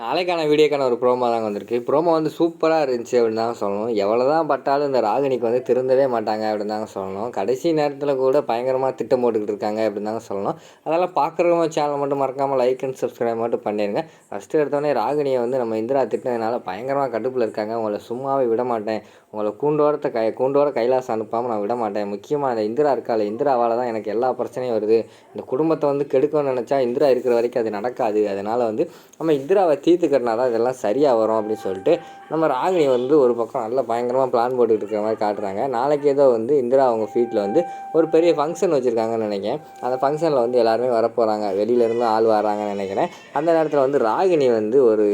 நாளைக்கான வீடியோக்கான ஒரு ப்ரோமோ தாங்க வந்திருக்கு. ப்ரோமோ வந்து சூப்பராக இருந்துச்சு அப்படின்னு தாங்க சொல்லணும். எவ்வளோ தான் பட்டாலும் இந்த ராகினிக்கு வந்து திருந்தவே மாட்டாங்க அப்படின்னு தாங்க சொல்லணும். கடைசி நேரத்தில் கூட பயங்கரமாக திட்டம் போட்டுக்கிட்டு இருக்காங்க அப்படின்னு தாங்க சொல்லணும். அதெல்லாம் பார்க்குறவங்க சேனல் மட்டும் மறக்காமல் லைக் அண்ட் சப்ஸ்கிரைப் மட்டும் பண்ணிடுங்க ஃபஸ்ட்டு எடுத்தோடனே ராகினியை வந்து நம்ம இந்திரா திட்டினதுனால பயங்கரமாக கடுப்பில் இருக்காங்க. உங்களை சும்மாவே விட மாட்டேன். உங்களை கூண்டோரத்தை கை கூண்டோர கைலாசம் அனுப்பாமல் நான் விட மாட்டேன். முக்கியமாக அந்த இந்திரா இருக்காள் இந்திராவால் தான் எனக்கு எல்லா பிரச்சனையும் வருது. இந்த குடும்பத்தை வந்து கெடுக்கணும்னு நினச்சா இந்திரா இருக்கிற வரைக்கும் அது நடக்காது. அதனால் வந்து நம்ம இந்திராவை தீர்த்துக்கிறனா தான் இதெல்லாம் சரியாக வரும் அப்படின்னு சொல்லிட்டு நம்ம ராகினி வந்து ஒரு பக்கம் நல்ல பயங்கரமாக பிளான் போட்டுக்கிட்டு இருக்கிற மாதிரி காட்டுறாங்க. நாளைக்கு ஏதோ வந்து இந்திரா அவங்க ஃபீட்டில் வந்து ஒரு பெரிய ஃபங்க்ஷன் வச்சுருக்காங்கன்னு நினைக்கிறேன். அந்த ஃபங்க்ஷனில் வந்து எல்லாருமே வரப்போகிறாங்க வெளியிலேருந்து ஆள் வராங்கன்னு நினைக்கிறேன். அந்த நேரத்தில் வந்து ராகினி வந்து ஒரு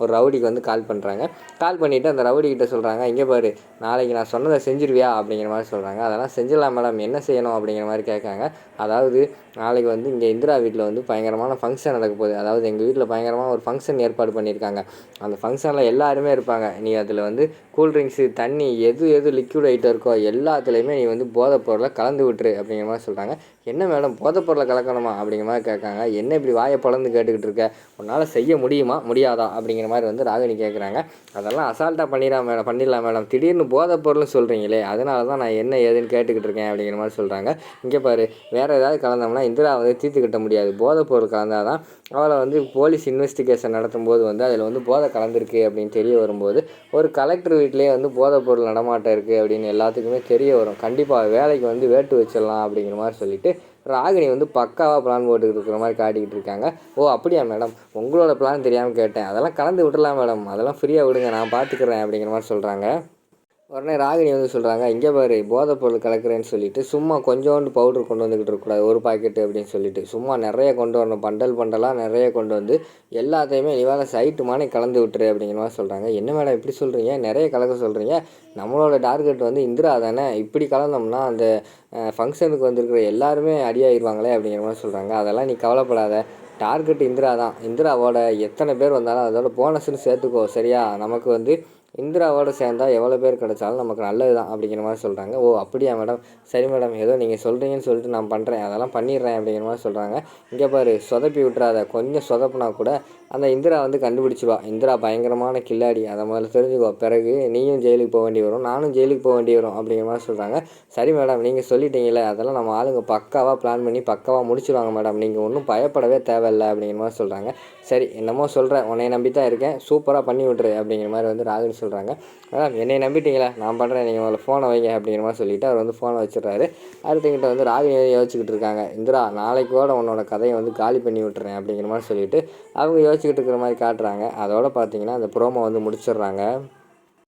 ஒரு ரவுடிக்கு வந்து கால் பண்ணுறாங்க கால் பண்ணிவிட்டு அந்த ரவுடி கிட்ட சொல்கிறாங்க இங்கே பாரு நாளைக்கு நான் சொன்னதை செஞ்சிருவியா? அப்படிங்கிற மாதிரி சொல்கிறாங்க அதெல்லாம் செஞ்சிடலாம் மேடம் என்ன செய்யணும் அப்படிங்கிற மாதிரி கேட்காங்க. அதாவது நாளைக்கு வந்து இங்கே இந்திரா வீட்டில் வந்து பயங்கரமான ஃபங்க்ஷன் நடக்க போகுது. அதாவது எங்கள் வீட்டில் பயங்கரமாக ஒரு ஃபங்க்ஷன் ஏற்பாடு பண்ணியிருக்காங்க. அந்த ஃபங்க்ஷனில் எல்லாருமே இருப்பாங்க. நீ அதில் வந்து கூல்ட்ரிங்க்ஸு தண்ணி எது எது லிக்விட் ஐட்டம் இருக்கோ எல்லாத்துலேயுமே நீ வந்து போதைப் பொருளை கலந்து விட்டுரு அப்படிங்கிற மாதிரி சொல்கிறாங்க என்ன மேடம் போதைப் பொருளை கலக்கணுமா அப்படிங்கிற மாதிரி கேட்காங்க. என்ன இப்படி வாயை பிளந்து கேட்டுக்கிட்டு இருக்க? உன்னால் செய்ய முடியுமா? முடியாதா? அப்படிங்கிற மாதிரி வந்து ராகினி கேட்குறாங்க அதெல்லாம் அசால்ட்டாக பண்ணிடலாம் மேடம் பண்ணிடலாம் மேடம் திடீர்னு போதைப் பொருள்னு சொல்கிறீங்களே அதனால தான் நான் என்ன ஏதுன்னு கேட்டுக்கிட்டு இருக்கேன் அப்படிங்கிற மாதிரி சொல்கிறாங்க இங்கே பாரு வேறு ஏதாவது கலந்தோம்னா இந்திரா வந்து தீர்த்து கட்ட முடியாது. போதைப் பொருள் கலந்தால் தான் அவளை வந்து போலீஸ் இன்வெஸ்டிகேஷன் நடத்த போது வந்து அதில் வந்து போதை கலந்துருக்கு அப்படின்னு தெரிய வரும்போது ஒரு கலெக்டர் வீட்லேயே வந்து போதைப் பொருள் நடமாட்டம் இருக்குது அப்படின்னு எல்லாத்துக்குமே தெரிய வரும். கண்டிப்பாக வேலைக்கு வந்து வேட்டு வச்சிடலாம் அப்படிங்கிற மாதிரி சொல்லிட்டு ராகினி வந்து பக்காவாக பிளான் போட்டுக்கிட்டு இருக்கிற மாதிரி காட்டிக்கிட்டு இருக்காங்க. ஓ அப்படியா மேடம் உங்களோட பிளான் தெரியாமல் கேட்டேன். அதெல்லாம் கலந்து விடலாம் மேடம் அதெல்லாம் ஃப்ரீயாக விடுங்க. நான் பார்த்துக்கிறேன் அப்படிங்கிற மாதிரி சொல்கிறாங்க உடனே ராகினி வந்து சொல்கிறாங்க இங்கே பாரு போதைப் பொருள் கலக்கிறேன்னு சொல்லிட்டு சும்மா கொஞ்சோண்டு பவுடர் கொண்டு வந்துக்கிட்டு இருக்கக்கூடாது ஒரு பாக்கெட்டு அப்படின்னு சொல்லிட்டு. சும்மா நிறைய கொண்டு வரணும் பண்டல் பண்டலாக நிறைய கொண்டு வந்து எல்லாத்தையுமே இவால சைட்டு மானே கலந்து விட்டுரு அப்படிங்கிற மாதிரி சொல்கிறாங்க என்ன மேடம் இப்படி சொல்கிறீங்க நிறைய கலக்க சொல்கிறீங்க நம்மளோட டார்கெட் வந்து இந்திரா தானே. இப்படி கலந்தோம்னா அந்த ஃபங்க்ஷனுக்கு வந்திருக்கிற எல்லாருமே அடியாகிடுவாங்களே அப்படிங்கிற மாதிரி சொல்கிறாங்க அதெல்லாம் நீ கவலைப்படாத. டார்கெட் இந்திரா தான். இந்திராவோட எத்தனை பேர் வந்தாலும் அதோட போனஸ்ன்னு சேர்த்துக்கோ சரியா? நமக்கு வந்து இந்திராவோட சேர்ந்தா எவ்வளோ பேர் கிடைச்சாலும் நமக்கு நல்லது தான் அப்படிங்கிற மாதிரி சொல்கிறாங்க ஓ அப்படியா மேடம்? சரி மேடம் ஏதோ நீங்கள் சொல்கிறீங்கன்னு சொல்லிட்டு நான் பண்ணுறேன் அதெல்லாம் பண்ணிடுறேன் அப்படிங்கிற மாதிரி சொல்கிறாங்க இங்கே பாரு சொதப்பி விட்றாத கொஞ்சம் சொதப்புனா கூட அந்த இந்திரா வந்து கண்டுபிடிச்சிடுவா இந்திரா பயங்கரமான கில்லாடி. அதை முதல்ல தெரிஞ்சுக்கோ. பிறகு நீயும் ஜெயிலுக்கு போக வேண்டி வரும். நானும் ஜெயிலுக்கு போக வேண்டி வரும் அப்படிங்கிற மாதிரி சொல்கிறாங்க சரி மேடம் நீங்கள் சொல்லிட்டீங்களே அதெல்லாம் நம்ம ஆளுங்க பக்காவாக பிளான் பண்ணி பக்காவாக முடிச்சிடுவாங்க மேடம். நீங்கள் ஒன்றும் பயப்படவே தேவையில்லை அப்படிங்கிற மாதிரி சொல்கிறாங்க சரி என்னமோ சொல்கிறேன் உன்னை நம்பி தான் இருக்கேன். சூப்பராக பண்ணி விட்ரு அப்படிங்கிற மாதிரி வந்து ராகுல் சொல்கிறாங்க மேடம் என்னை நம்பிட்டீங்களா? நான் பண்ணுறேன் நீங்கள் முதல்ல ஃபோனை வைங்க அப்படிங்கிற மாதிரி சொல்லிவிட்டு அவர் வந்து ஃபோனை வச்சிடுறாரு. அடுத்தங்கிட்ட வந்து ராகினி யோசிச்சுக்கிட்டு இருக்காங்க. இந்திரா நாளைக்கு கூட உன்னோட கதையை வந்து காலி பண்ணி விட்டுறேன் அப்படிங்கிற மாதிரி சொல்லிவிட்டு அவங்க யோசிச்சுக்கிட்டு இருக்கிற மாதிரி காட்டுறாங்க. அதோட பார்த்தீங்கன்னா அந்த ப்ரோமோ வந்து முடிச்சிடுறாங்க.